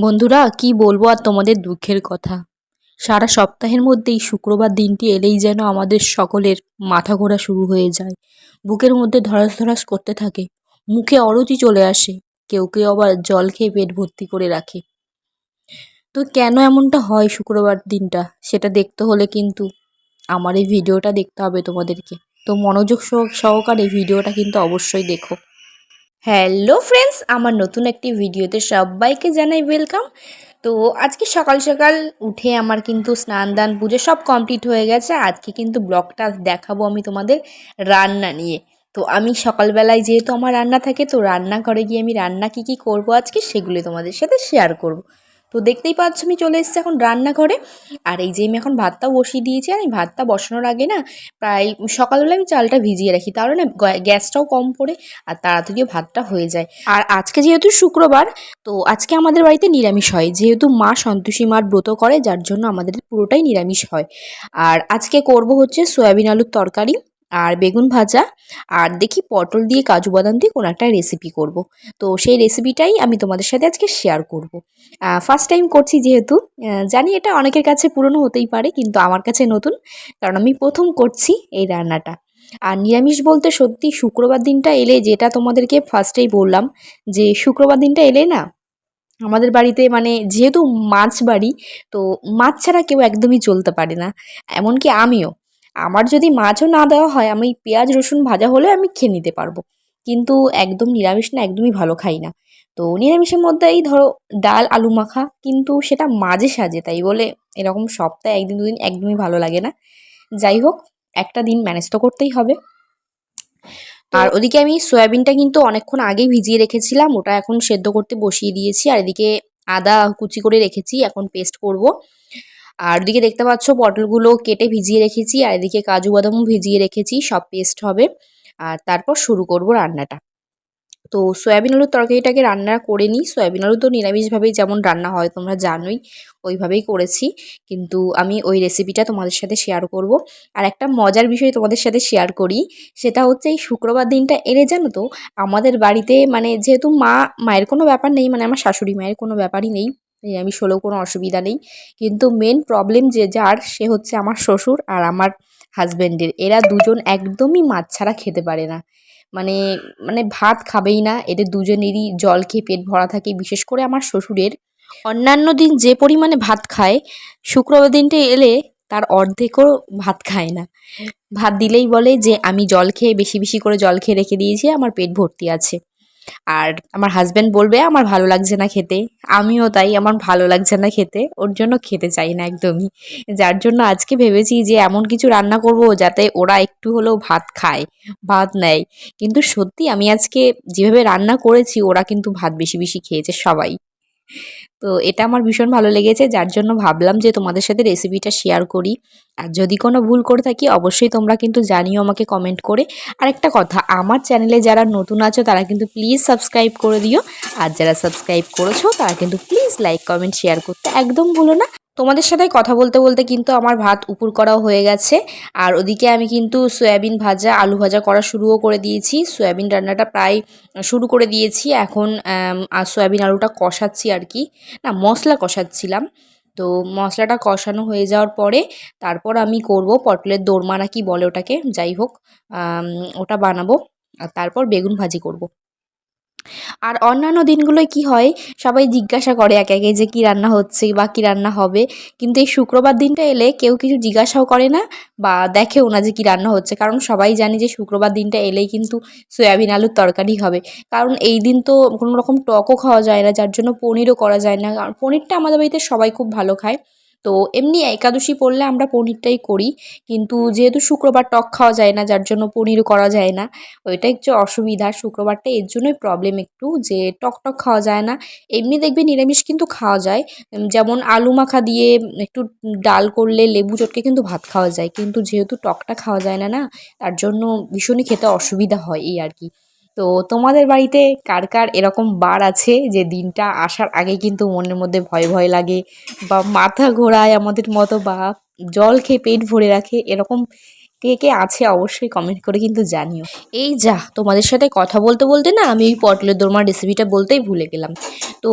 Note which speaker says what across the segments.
Speaker 1: বন্ধুরা, কি বলব আর তোমাদের দুঃখের কথা। সারা সপ্তাহের মধ্যেই শুক্রবার দিনটি এলেই যেন আমাদের সকলের মাথা ঘোরা শুরু হয়ে যায়। বুকের মধ্যে ধরাস ধরাস করতে থাকে, মুখে অরুচি চলে আসে, কেউ কেউ আবার জল খেয়ে পেট ভর্তি করে রাখে। তো কেন এমনটা হয় শুক্রবার দিনটা, সেটা দেখতে হলে কিন্তু আমার এই ভিডিওটা দেখতে হবে তোমাদেরকে। তো মনোযোগ সহ- সহকারে ভিডিওটা কিন্তু অবশ্যই দেখো। হ্যালো ফ্রেন্ডস আমার নতুন একটি ভিডিওতে সবাইকে জানাই ওয়েলকাম তো আজকে সকাল সকাল উঠে আমার কিন্তু স্নান দান পুজো সব কমপ্লিট হয়ে গেছে। আজকে কিন্তু ব্লগটা দেখাবো আমি তোমাদের রান্না নিয়ে। তো আমি সকালবেলায় যেহেতু আমার রান্না থাকে, তো রান্না করে গিয়ে আমি রান্না কি কি করব আজকে সেগুলো তোমাদের সাথে শেয়ার করব। তো দেখতেই পাচ্ছ আমি চলে এসেছি এখন রান্নাঘরে। আর এই যে আমি এখন ভাতটাও বসিয়ে দিয়েছি, আর এই ভাতটা বসানোর আগে না প্রায় সকালবেলা আমি চালটা ভিজিয়ে রাখি, তাহলে না গ্যাসটাও কম পড়ে আর তাড়াতাড়িও ভাতটা হয়ে যায়। আর আজকে যেহেতু শুক্রবার, তো আজকে আমাদের বাড়িতে নিরামিষ হয়। যেহেতু মা সন্তোষী মার ব্রত করে, যার জন্য আমাদের পুরোটাই নিরামিষ হয়। আর আজকে করব হচ্ছে সয়াবিন আলুর তরকারি। আর বেগুন ভাজা, আর দেখি পটল দিয়ে কাজু বাদাম দিয়ে কোনো একটা রেসিপি করব। তো সেই রেসিপিটাই আমি তোমাদের সাথে আজকে শেয়ার করব। ফার্স্ট টাইম করছি যেহেতু জানি এটা অনেকের কাছে পুরনো হতেই পারে, কিন্তু আমার কাছে নতুন, কারণ আমি প্রথম করছি এই রান্নাটা। আর নিরামিষ বলতে সত্যি শুক্রবার দিনটা এলে যেটা তোমাদেরকে ফার্স্টেই বললাম, যে শুক্রবার দিনটা এলে না, আমাদের বাড়িতে মানে যেহেতু মাছ বাড়ি, তো মাছ ছাড়া কেউ একদমই চলতে পারে না। এমনকি আমিও আমার যদি মাছও না দেওয়া হয় আমি পেঁয়াজ রসুন ভাজা হলে আমি খেয়ে নিতে পারব। কিন্তু একদম নিরামিষ না একদমই ভালো খাই না। তো নিরামিষের মধ্যে এই ধরো ডাল আলু মাখা কিন্তু সেটা মাঝে সাজে তাই বলে এরকম সপ্তাহে একদিন দুদিন একদমই ভালো লাগে না। যাই হোক একটা দিন ম্যানেজ তো করতেই হবে। আর ওদিকে আমি সয়াবিনটা কিন্তু অনেকক্ষণ আগেই ভিজিয়ে রেখেছিলাম ওটা এখন সেদ্ধ করতে বসিয়ে দিয়েছি। আর এদিকে আদা কুচি করে রেখেছি এখন পেস্ট করব। আর ওদিকে দেখতে পাচ্ছ, পটলগুলো কেটে ভিজিয়ে রেখেছি, আর এদিকে কাজু বাদামও ভিজিয়ে রেখেছি, সব পেস্ট হবে। আর তারপর শুরু করব রান্নাটা। তো সয়াবিন আলুর তরকারিটাকে রান্না করে নিই। সয়াবিন আলু তো নিরামিষভাবেই যেমন রান্না হয়, তোমরা জানোই, ওইভাবেই করেছি। কিন্তু আমি ওই রেসিপিটা তোমাদের সাথে শেয়ার করব। আর একটা মজার বিষয় তোমাদের সাথে শেয়ার করি, সেটা হচ্ছে এই শুক্রবার দিনটা এলে জানো তো, আমাদের বাড়িতে মানে যেহেতু মা, মায়ের কোনো ব্যাপার নেই মানে আমার শাশুড়ি মায়ের কোনো ব্যাপারই নেই নিরামিষ হলেও কোনো অসুবিধা নেই। কিন্তু মেন প্রবলেম যে যার, সে হচ্ছে আমার শ্বশুর আর আমার হাজব্যান্ডের এরা দুজন একদমই মাছ ছাড়া খেতে পারে না। মানে মানে ভাত খাবেই না। এদের দুজনেরই জল খেয়ে পেট ভরা থাকে। বিশেষ করে আমার শ্বশুরের। অন্যান্য দিন যে পরিমাণে ভাত খায়, শুক্রবার দিনটা এলে তার অর্ধেকও ভাত খায় না। ভাত দিলেই বলে যে, আমি জল খেয়ে, বেশি বেশি করে জল খেয়ে রেখে দিয়েছি, আমার পেট ভর্তি আছে। আর আমার হাজব্যান্ড বলবে, আমার ভালো লাগছে না খেতে। আমিও তাই, আমার ভালো লাগছে না খেতে। ওর জন্য খেতে চাই না একদমই। যার জন্য আজকে ভেবেছি যে এমন কিছু রান্না করব যাতে ওরা একটু হলেও ভাত খায়, ভাত নেয়। কিন্তু সত্যি আমি আজকে যেভাবে রান্না করেছি, ওরা কিন্তু ভাত বেশি বেশি খেয়েছে সবাই। তো এটা আমার ভীষণ ভালো লেগেছে, যার জন্য ভাবলাম যে তোমাদের সাথে রেসিপিটা শেয়ার করি। আর যদি কোনো ভুল করে থাকি, অবশ্যই তোমরা কিন্তু জানিও আমাকে কমেন্ট করে। আর একটা কথা, আমার চ্যানেলে যারা নতুন আছো, তারা কিন্তু প্লিজ সাবস্ক্রাইব করে দিও। আর যারা সাবস্ক্রাইব করেছ, তারা কিন্তু প্লিজ লাইক কমেন্ট শেয়ার করতে একদম ভুলো না। তোমাদের সাথে কথা বলতে বলতে কিন্তু আমার ভাত উপর করাও হয়ে গেছে। আর ওদিকে আমি কিন্তু সয়াবিন ভাজা, আলু ভাজা করা শুরুও করে দিয়েছি। সয়াবিন রান্নাটা প্রায় শুরু করে দিয়েছি। এখন সয়াবিন আলুটা কষাচ্ছি আর কি। না, মশলা কষাচ্ছিলাম। তো মশলাটা কষানো হয়ে যাওয়ার পরে তারপর আমি করব পটলের দোরমা নাকি বলে ওটাকে, যাই হোক ওটা বানাবো। আর তারপর বেগুন ভাজি করব। আর অন্যান্য দিনগুলোয় কি হয়? সবাই জিজ্ঞাসা করে একে একে যে কী রান্না হচ্ছে বা কী রান্না হবে। কিন্তু এই শুক্রবার দিনটা এলে কেউ কিছু জিজ্ঞাসাও করে না বা দেখেও না যে কী রান্না হচ্ছে। কারণ সবাই জানে যে শুক্রবার দিনটা এলেই কিন্তু সয়াবিন আলুর তরকারি হবে। কারণ এই দিন তো কোনো রকম টকও খাওয়া যায় না, যার জন্য পনিরও করা যায় না। কারণ পনিরটা আমাদের বাড়িতে সবাই খুব ভালো খায়। তো এমনি একাদশী পড়লে আমরা পনিরটাই করি। কিন্তু যেহেতু শুক্রবার টক খাওয়া যায় না, যার জন্য পনিরও করা যায় না, ওইটা একটু অসুবিধা। শুক্রবারটা এর জন্যই প্রবলেম একটু যে টক টক খাওয়া যায় না। এমনি দেখবে নিরামিষ কিন্তু খাওয়া যায়। যেমন আলু মাখা দিয়ে একটু ডাল করলে লেবু চটকে কিন্তু ভাত খাওয়া যায়। কিন্তু যেহেতু টকটা খাওয়া যায় না না, তার জন্য ভীষণই খেতে অসুবিধা হয় এই আর কি। তো তোমাদের বাড়িতে কার কার এরকম বার আছে যে দিনটা আসার আগে কিন্তু মনের মধ্যে ভয় ভয় লাগে? বা মাথা ঘোরায় আমাদের মতো বা জল খেয়ে পেট ভরে রাখে? এরকম কে কে আছে অবশ্যই কমেন্ট করে কিন্তু জানিও। এই যা, তোমাদের সাথে কথা বলতে বলতে না আমি ওই পটলের দোরমার রেসিপিটা বলতেই ভুলে গেলাম। তো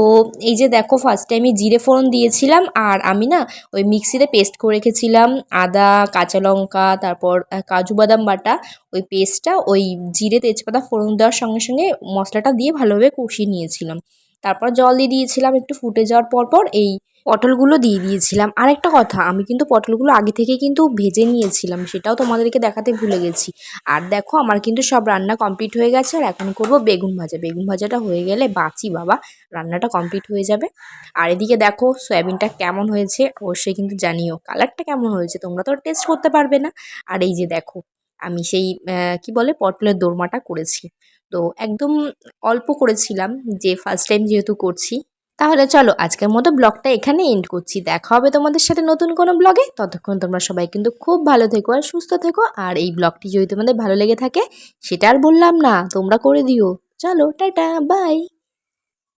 Speaker 1: এই যে দেখো ফার্স্টে আমি জিরে ফোড়ন দিয়েছিলাম আর আমি না ওই মিক্সিতে পেস্ট করে রেখেছিলাম, আদা, কাঁচা লঙ্কা, তারপর কাজু বাদাম বাটা, ওই পেস্টটা ওই জিরে তেজপাতা ফোড়ন দেওয়ার সঙ্গে সঙ্গে মশলাটা দিয়ে ভালোভাবে কষিয়ে নিয়েছিলাম। তারপর জল দিয়ে দিয়েছিলাম একটু ফুটে যাওয়ার পর পর এই পটলগুলো দিয়ে দিয়েছিলাম। আর একটা কথা, আমি কিন্তু পটলগুলো আগে থেকে কিন্তু ভেজে নিয়েছিলাম, সেটাও তোমাদেরকে দেখাতে ভুলে গেছি। আর দেখো, আমার কিন্তু সব রান্না কমপ্লিট হয়ে গেছে, আর এখন করব বেগুন ভাজা। বেগুন ভাজাটা হয়ে গেলে বাঁচি বাবা, রান্নাটা কমপ্লিট হয়ে যাবে। আর এদিকে দেখো, সয়াবিনটা কেমন হয়েছে, অবশ্যই কিন্তু জানিও। কালারটা কেমন হয়েছে, তোমরা তো টেস্ট করতে পারবে না। আর এই যে দেখো, আমি সেই কি বলে, পটলের দোরমাটা করেছি। তো একদম অল্প করেছিলাম, যে ফার্স্ট টাইম যেহেতু করছি। তাহলে চলো, আজকের মতো ব্লগটা এখানে এন্ড করছি। দেখা হবে তোমাদের সাথে নতুন কোনো ব্লগে। ততক্ষণ তোমরা সবাই কিন্তু খুব ভালো থেকো আর সুস্থ থেকো। আর এই ব্লগটি যদি তোমাদের ভালো লেগে থাকে, সেটা আর বললাম না, তোমরা করে দিও। চলো, টাটা বাই